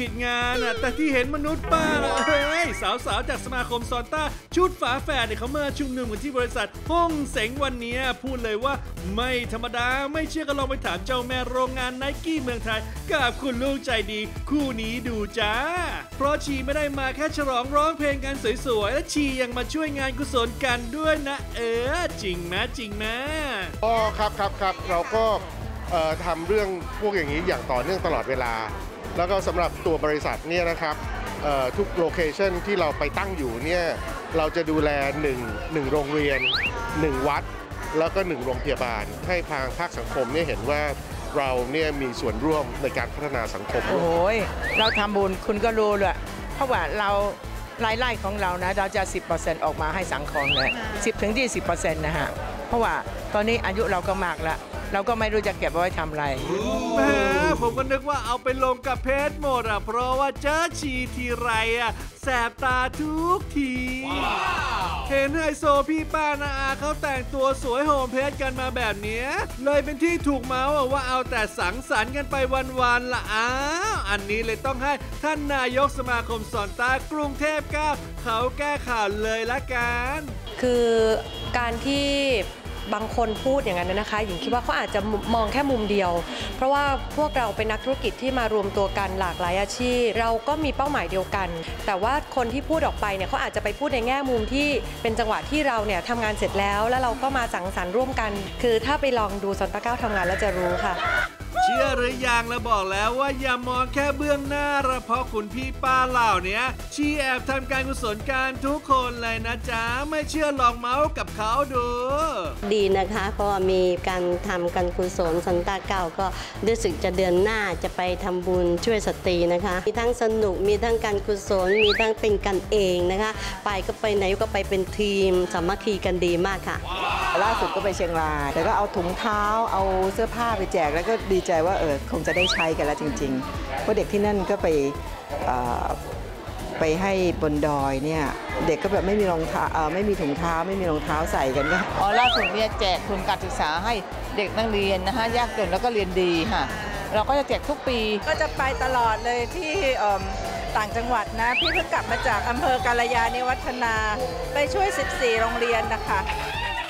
ผิดงานอะแต่ที่เห็นมนุษย์ป้าละเฮ้ยสาวๆจากสมาคมซอนต้า ชุดฝาแฝดเนี่ยเขามาชุมนุมกันที่บริษัทห้องเสงวันนี้พูดเลยว่าไม่ธรรมดาไม่เชื่อก็ลองไปถามเจ้าแม่โรงงานไนกี้เมืองไทย กับคุณลูกใจดี คู่นี้ดูจ้า เพราะชีไม่ได้มาแค่ฉลองร้องเพลงกันสวยๆ และชียังมาช่วยงานกุศลกันด้วยนะ เออ จริงไหมจริงไหมอ๋อครับครับครับเราก็ ทำเรื่องพวกอย่างนี้อย่างต่อเนื่องตลอดเวลา แล้วก็สำหรับตัวบริษัทเนี่ยนะครับทุกโลเคชันที่เราไปตั้งอยู่เนี่ยเราจะดูแล1งโรงเรียน 1 วัด แล้วก็1โรงพยาบาล ให้ทางภาคสังคมเนี่ยเห็นว่าเราเนี่ยมีส่วนร่วมในการพัฒนาสังคมโอ้ยเราทำบุญคุณก็รู้เลยเพราะว่าเรารายได้ของเรานะเราจะ 10%ออกมาให้สังคมเลย10ถึง20%นะฮะ เพราะว่าตอนนี้อายุเราก็มากแล้ว เราก็ไม่รู้จะเก็บเอาไว้ทำอะไรแหมผมก็นึกว่าเอาไปลงกับเพจหมดอะ เพราะว่าเจอชีทีไรอะ แสบตาทุกทีเห็นไฮโซพี่ป้านาอาเขาแต่งตัวสวยโฮมเพจกันมาแบบเนี้ย เลยเป็นที่ถูกเมาส์ว่าเอาแต่สังสรรค์กันไปวันๆละอ้าวอันนี้เลยต้องให้ท่านนายกสมาคมสอนตากรุงเทพก้าวเขาแก้ข่าวเลยละกัน คือการที่ บางคนพูดอย่างนั้นนะคะหญิงคิดว่าเขาอาจจะมองแค่มุมเดียว เพราะว่าพวกเราเป็นนักธุรกิจที่มารวมตัวกันหลากหลายอาชีพ เราก็มีเป้าหมายเดียวกัน แต่ว่าคนที่พูดออกไปเนี่ยเขาอาจจะไปพูดในแง่มุมที่เป็นจังหวะที่เราเนี่ยทำงานเสร็จแล้ว แล้วเราก็มาสังสรรค์ร่วมกัน คือถ้าไปลองดูซอนตะเก้าทำงานแล้วจะรู้ค่ะ ชื่อหรือยังแล้วบอกแล้วว่าอย่ามองแค่เบื้องหน้าละเพราะคุณพี่ป้าเหล่าเนี้ยชี้แอบทำการกุศลการทุกคนเลยนะจ๊ะ ไม่เชื่อลองเมาส์กับเขาดู ดีนะคะเพราะว่ามีการทำกันกุศลสันตาเก่าก็รู้สึกจะเดือนหน้าจะไปทำบุญช่วยสตรีนะคะ มีทั้งสนุกมีทั้งการกุศลมีทั้งเป็นกันเองนะคะ ไปก็ไปไหนก็ไปเป็นทีมสามัคคีกันดีมากค่ะ ล่าสุดก็ไปเชียงราย แต่ก็เอาถุงเท้าเอาเสื้อผ้าไปแจกแล้วก็ดีใจว่าเออคงจะได้ใช้กันแล้วจริงๆ เพราะเด็กที่นั่นก็ไปเอ่อไปให้บนดอยเนี่ยเด็กก็แบบไม่มีรองเท้าเอ่อไม่มีถุงเท้าไม่มีรองเท้าใส่กันก็อ๋อล่าสุดเนี่ยแจกทุนการศึกษาให้เด็กนักเรียนนะฮะยากจนแล้วก็เรียนดีค่ะ เราก็จะแจกทุกปีก็จะไปตลอดเลยที่เอิ่มต่างจังหวัดนะ พี่เพิ่งกลับมาจากอำเภอกาลยานิวัฒนา ไปช่วย 14 โรงเรียนนะคะ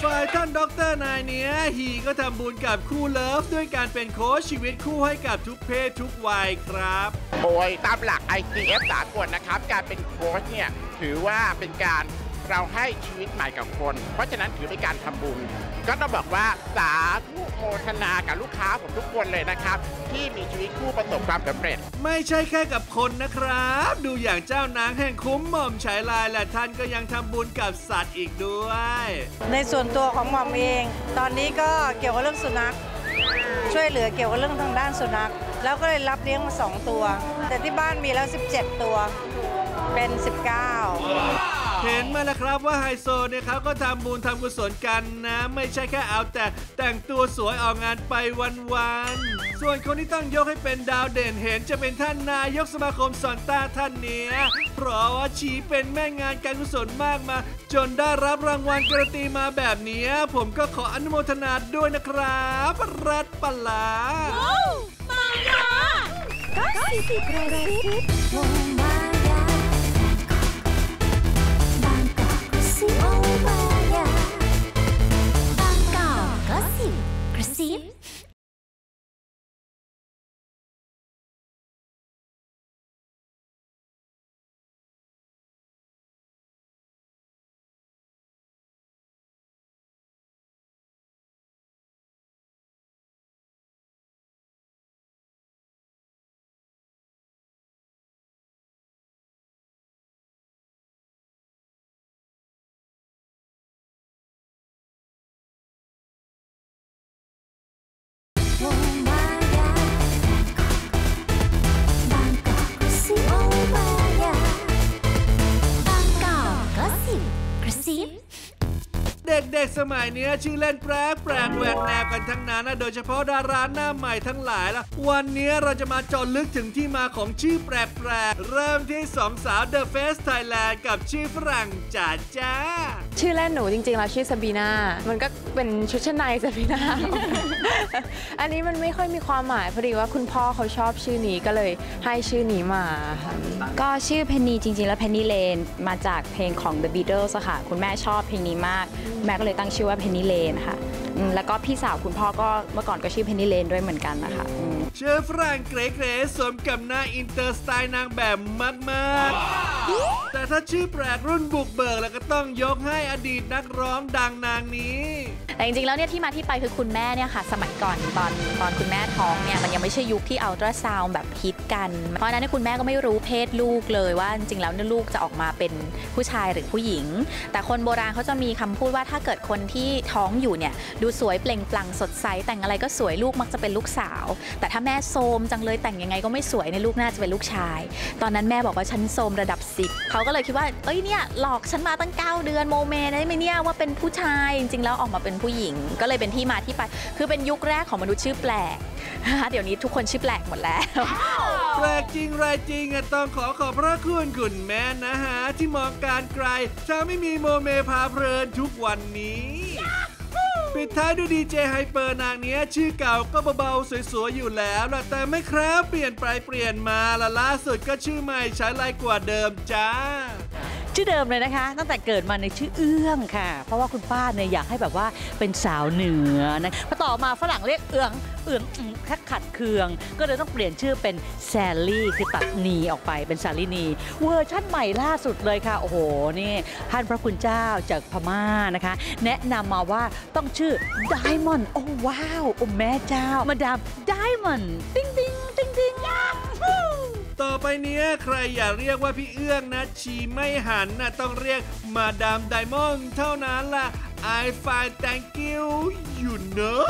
ฝ่ายท่านด็อกเตอร์นายเนี้ยฮีก็ทำบุญกับคู่เลิฟ ด้วยการเป็นโค้ชชีวิตคู่ให้กับทุกเพศทุกวัยครับโดยตามหลัก ICF สากลนะครับ การเป็นโค้ชเนี่ย ถือว่าเป็นการเราให้ชีวิตใหม่กับคน เพราะฉะนั้นถือเป็นการทำบุญ ก็ต้องบอกว่าสาธุโมทนากับลูกค้าผมทุกคนเลยนะครับ ที่มีชีวิตคู่ประสบความสำเร็จ ไม่ใช่แค่กับคนนะครับ ดูอย่างเจ้านางแห่งคุ้มหม่อมฉายลายและท่านก็ยังทำบุญกับสัตว์อีกด้วย ในส่วนตัวของหม่อมเอง ตอนนี้ก็เกี่ยวกับเรื่องสุนัข ช่วยเหลือเกี่ยวกับเรื่องทางด้านสุนัข แล้วก็เลยรับเลี้ยงมา 2 ตัว แต่ที่บ้านมีแล้ว 17 ตัว เป็น 19 เห็นไหมาแล้วครับว่าไฮโซเนี่ยเขาก็ทำบุญทำกุศลกันนะ ไม่ใช่แค่เอาแต่แต่งตัวสวยออกงานไปวันๆส่วนคนที่ต้องยกให้เป็นดาวเด่นเห็นจะเป็นท่านนายกสมาคมสอนต้าท่านเนี้ยเพราะว่าชีเป็นแม่งานการกุศลมากมา จนได้รับรางวัลการันตีมาแบบเนี้ยผมก็ขออนุโมทนาด้วยนะครับรัดปลา Gossip. ด็กๆ สมัยนี้ชื่อเล่นแปลกแปลกแหวกแนวกันทั้งนั้นนะโดยเฉพาะดาราหน้าใหม่ทั้งหลายละวันนี้เราจะมาเจาะลึกถึงที่มาของชื่อแปลกๆเริ่มที่สองสาว The Face Thailand กับชื่อฝรั่งจ๋าจ้า ชื่อเล่นหนูจริงๆแล้วชื่อซาบีนามันก็เป็นชุดชั้นในซาบีนาอันนี้มันไม่ค่อยมีความหมายพอดีว่าคุณพ่อเขาชอบชื่อนี้ก็เลยให้ชื่อนี้มาค่ะก็ชื่อเพนนีจริง ๆ แล้วเพนนีเลนมาจากเพลงของ The Beatles อะค่ะ คุณแม่ชอบเพลงนี้มาก แม่ก็เลยตั้งชื่อว่าเพนนีเลนค่ะอืมแล้วก็พี่สาวคุณพ่อก็เมื่อก่อนก็ชื่อเพนนีเลนด้วยเหมือนกันนะคะอืมเชฟฝรั่งเก๋ๆสวมกับหน้าอินเตอร์สไตล์นางแบบมากๆ แต่ถ้าชื่อแปลกรุ่นบุกเบิกแล้วก็ต้องยกให้อดีตนักร้องดังนางนี้ แต่จริงๆ แล้วเนี่ยที่มาที่ไปคือคุณแม่เนี่ยค่ะ สมัยก่อนตอนตอนคุณแม่ท้องเนี่ยมันยังไม่ใช่ยุคที่อัลตราซาวด์แบบฮิตกัน เพราะฉะนั้นเนยคุณแม่ก็ไม่รู้เพศลูกเลยว่าจริงๆแล้วเนี่ยลูกจะออกมาเป็นผู้ชายหรือผู้หญิง แต่คนโบราณเขาจะมีคำพูดว่าถ้าเกิดคนที่ท้องอยู่เนี่ยดูสวยเปล่งปลั่งสดใสแต่งอะไรก็สวยลูกมักจะเป็นลูกสาว แต่ถ้าแม่โซมจังเลยแต่งยังไงก็ไม่สวยในลูกน่าจะเป็นลูกชาย ตอนนั้นแม่บอกว่าฉันโซมระดับสบเขาก็เลยคิดว่า เอ้ยเนี่ยหลอกฉันมาตั้ง 9 เดือนโมเมได้ไหมเนี่ยว่าเป็นผู้ชาย จริงๆแล้วออกมาเป็นผู้หญิง ก็เลยเป็นที่มาที่ไป คือเป็นยุคแรกของมนุษย์ชื่อแปลก เดี๋ยวนี้ทุกคนชื่อแปลกหมดแล้วแปลกจริงไรจริงอะต้องขอขอบพระคุณคุณแม่นะฮะที่มองการไกลจะไม่มีโมเมพาเพลินทุกวันนี้ ปิดท้ายด้วยดีเจไฮเปอร์นางเนี้ย ชื่อเก่าก็เบาๆสวยๆอยู่แล้วละแต่ไม่ครับเปลี่ยนไปเปลี่ยนมาละล่าสุดก็ชื่อใหม่ใช้ลายกว่าเดิมจ้า ชื่อเดิมเลยนะคะ ตั้งแต่เกิดมาในชื่อเอื้องค่ะ เพราะว่าคุณป้าเนี่ยอยากให้แบบว่าเป็นสาวเหนือนะพอต่อมาฝรั่งเรียกเอื้องเอื้องแค่ขัดเคือง ก็เลยต้องเปลี่ยนชื่อเป็นแซลลี่คือตัดนีออกไปเป็นซาลินีเวอร์ชั่นใหม่ล่าสุดเลยค่ะ โอ้โหนี่ท่านพระคุณเจ้าจากพม่านะคะ แนะนำมาว่าต้องชื่อไดมอนด์โอ้ว้าวโอ้แม่เจ้ามาดามไดมอนด์ติ๊งติ๊ง ไปเนี้ยใครอยากเรียกว่าพี่เอื้องนะ ชีไม่หันนะต้องเรียกมาดามไดมอนด์เท่านั้นล่ะ I find thank you you know